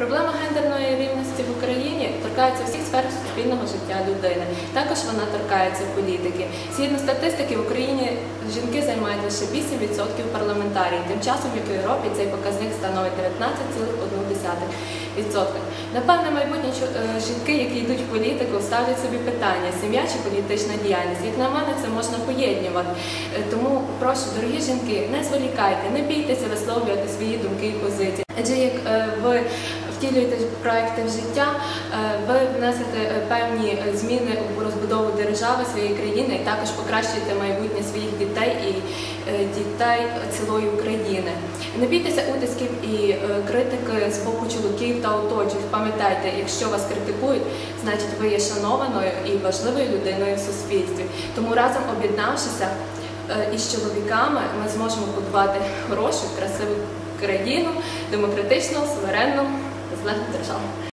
Проблема гендерної рівності в Україні торкається всіх сфер суспільного життя людини. Також вона торкається політики. Згідно статистики, в Україні жінки займають лише 8% парламентарій. Тим часом, в Європі, цей показник становить 19,1%. Напевне, майбутні е, жінки, які йдуть в політику, ставлять собі питання: сім'я чи політична діяльність. Як на мене, це можна поєднувати. Е, Тому прошу, дорогі жінки, не зволікайте, не бійтеся висловлювати свої думки і позиції. Адже втілюєте проекти в життя, е, ви внесете е, певні е, зміни у розбудову держави своєї країни і також покращуєте майбутнє своїх дітей і дітей цілої України. Не бійтеся утисків і критики з боку чоловіків та оточуючих. Пам'ятайте, якщо вас критикують, значить ви є шанованою і важливою людиною в суспільстві. Тому разом об'єднавшися із чоловіками, ми зможемо будувати хорошу, красиву країну, демократичну, суверенну, 들어上.